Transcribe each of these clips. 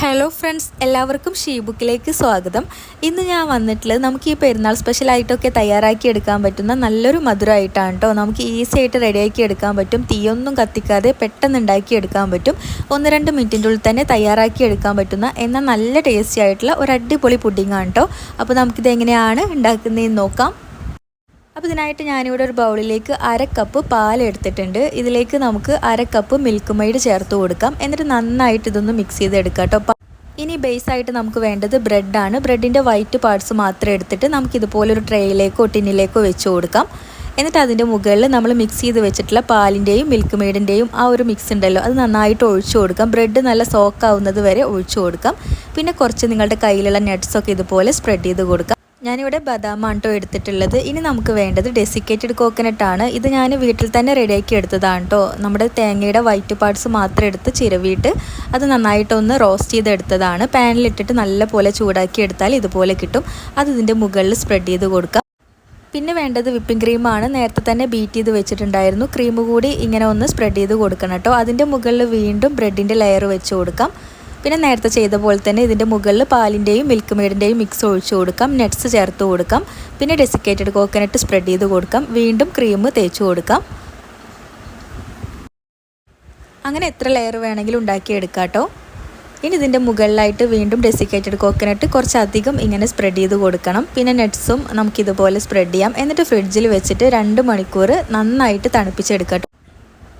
Hello friends എല്ലാവർക്കും she ബുക്കിലേക്ക് സ്വാഗതം. ഇന്ന് ഞാൻ വന്നിട്ടുള്ളത് നമുക്ക് ഈ പെരുന്നാൾ സ്പെഷ്യലായിട്ടൊക്കെ തയ്യാറാക്കി എടുക്കാൻ പറ്റുന്ന നല്ലൊരു മധുരമായിട്ടാണ് കേട്ടോ. നമുക്ക് ഈസി ആയിട്ട് റെഡിയാക്കി എടുക്കാൻ പറ്റും. തീയൊന്നും കത്തിക്കാതെ പെട്ടെന്ന് ഉണ്ടാക്കി എടുക്കാൻ പറ്റും. ഒന്ന് രണ്ട് മിനിറ്റിന്റെ ഉള്ളിൽ തന്നെ തയ്യാറാക്കി എടുക്കാൻ പറ്റുന്ന എന്നാൽ നല്ല ടേസ്റ്റി ആയിട്ടുള്ള ഒരു അടിപൊളി പുഡിങ്ങാണ് കേട്ടോ. അപ്പോൾ നമുക്കിത് എങ്ങനെയാണ് ഉണ്ടാക്കുന്നതെന്ന് നോക്കാം. അപ്പോൾ ഇതിനായിട്ട് ഞാനിവിടെ ഒരു ബൗളിലേക്ക് അര കപ്പ് പാൽ എടുത്തിട്ടുണ്ട്. ഇതിലേക്ക് നമുക്ക് അര കപ്പ് മിൽക്ക് മെയ്ഡ് ചേർത്ത് കൊടുക്കാം. എന്നിട്ട് നന്നായിട്ട് ഇതൊന്ന് മിക്സ് ചെയ്തെടുക്കാം കേട്ടോ. ഇനി ബേസ് ആയിട്ട് നമുക്ക് വേണ്ടത് ബ്രെഡാണ് ബ്രെഡിന്റെ വൈറ്റ് പാർട്സ് മാത്രം എടുത്തിട്ട് നമുക്ക് ഇതുപോലൊരു ട്രേയിലേക്കോ ടിന്നിലേക്കോ വെച്ച് കൊടുക്കാം. എന്നിട്ട് അതിന്റെ മുകളിൽ നമ്മൾ മിക്സ് ചെയ്ത് വെച്ചിട്ടുള്ള പാലിന്റെയും മിൽക്ക് മെയ്ഡിന്റെയും ആ ഒരു മിക്സ് ഉണ്ടല്ലോ അത് നന്നായിട്ട് ഒഴിച്ചു കൊടുക്കാം. ബ്രെഡ് നല്ല സോക്കാവുന്നത് വരെ ഒഴിച്ചു കൊടുക്കാം. പിന്നെ കുറച്ച് നിങ്ങളുടെ കയ്യിലുള്ള നട്ട്സൊക്കെ ഇതുപോലെ സ്പ്രെഡ് ചെയ്ത് കൊടുക്കാം. ഞാനിവിടെ ബദാമാണ് കേട്ടോ എടുത്തിട്ടുള്ളത്. ഇനി നമുക്ക് വേണ്ടത് ഡെസിക്കേറ്റഡ് കോക്കനട്ട് ആണ്. ഇത് ഞാൻ വീട്ടിൽ തന്നെ റെഡിയാക്കി എടുത്തതാണ് കേട്ടോ നമ്മുടെ തേങ്ങയുടെ വൈറ്റ് പാർട്സ് മാത്രം എടുത്ത് ചിരവിയിട്ട് അത് നന്നായിട്ടൊന്ന് റോസ്റ്റ് ചെയ്തെടുത്തതാണ്. പാനിലിട്ടിട്ട് നല്ല പോലെ ചൂടാക്കി എടുത്താൽ ഇതുപോലെ കിട്ടും. അത് ഇതിന്റെ മുകളിൽ സ്പ്രെഡ് ചെയ്ത് കൊടുക്കാം. പിന്നെ വേണ്ടത് വിപ്പിംഗ് ക്രീമാണ് നേരത്തെ തന്നെ ബീറ്റ് ചെയ്ത് വെച്ചിട്ടുണ്ടായിരുന്നു. ക്രീം കൂടി ഇങ്ങനെ ഒന്ന് സ്പ്രെഡ് ചെയ്ത് കൊടുക്കണം കേട്ടോ. അതിന്റെ മുകളിൽ വീണ്ടും ബ്രെഡിന്റെ ലെയർ വെച്ച് കൊടുക്കാം. പിന്നെ നേരത്തെ ചെയ്ത പോലെ തന്നെ ഇതിന്റെ മുകളിൽ പാലിന്റെയും മിൽക്ക് മെയ്ഡിന്റെയും മിക്സ് ഒഴിച്ചു കൊടുക്കാം നട്ട്സ് ചേർത്ത് കൊടുക്കാം പിന്നെ ഡെസിക്കേറ്റഡ് കോക്കനട്ട് സ്പ്രെഡ് ചെയ്ത് കൊടുക്കാം വീണ്ടും ക്രീം തേച്ച് കൊടുക്കാം. അങ്ങനെ എത്ര ലെയർ വേണമെങ്കിലും ഉണ്ടാക്കിയെടുക്കാം കേട്ടോ ഇനി ഇതിന്റെ മുകളിലായിട്ട് വീണ്ടും ഡെസിക്കേറ്റഡ് കോക്കനട്ട് കുറച്ചധികം ഇങ്ങനെ സ്പ്രെഡ് ചെയ്ത് കൊടുക്കണം. പിന്നെ നട്ട്സും നമുക്കിതുപോലെ സ്പ്രെഡ് ചെയ്യാം. എന്നിട്ട് ഫ്രിഡ്ജിൽ വെച്ചിട്ട് രണ്ട് മണിക്കൂർ നന്നായിട്ട് തണുപ്പിച്ചെടുക്കാം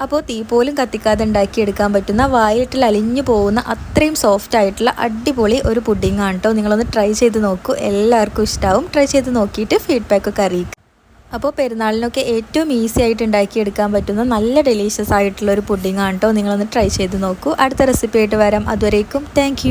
അപ്പോൾ തീ പോലും കത്തിക്കാതെ ഉണ്ടാക്കിയെടുക്കാൻ പറ്റുന്ന വായിലിട്ടിൽ അലിഞ്ഞു പോകുന്ന അത്രയും സോഫ്റ്റ് ആയിട്ടുള്ള അടിപൊളി ഒരു പുഡിംഗ് ആണ് കേട്ടോ നിങ്ങളൊന്ന് ട്രൈ ചെയ്ത് നോക്കൂ. എല്ലാവർക്കും ഇഷ്ടമാവും ട്രൈ ചെയ്ത് നോക്കിയിട്ട് ഫീഡ്ബാക്കൊക്കെ അറിയിക്കും. അപ്പോൾ പെരുന്നാളിനൊക്കെ ഏറ്റവും ഈസി ആയിട്ട് ഉണ്ടാക്കിയെടുക്കാൻ പറ്റുന്ന നല്ല ഡെലീഷ്യസ് ആയിട്ടുള്ള ഒരു പുഡിംഗ് ആണ് കേട്ടോ നിങ്ങളൊന്ന് ട്രൈ ചെയ്ത് നോക്കൂ. അടുത്ത റെസിപ്പി ആയിട്ട് വരാം. അതുവരേക്കും താങ്ക്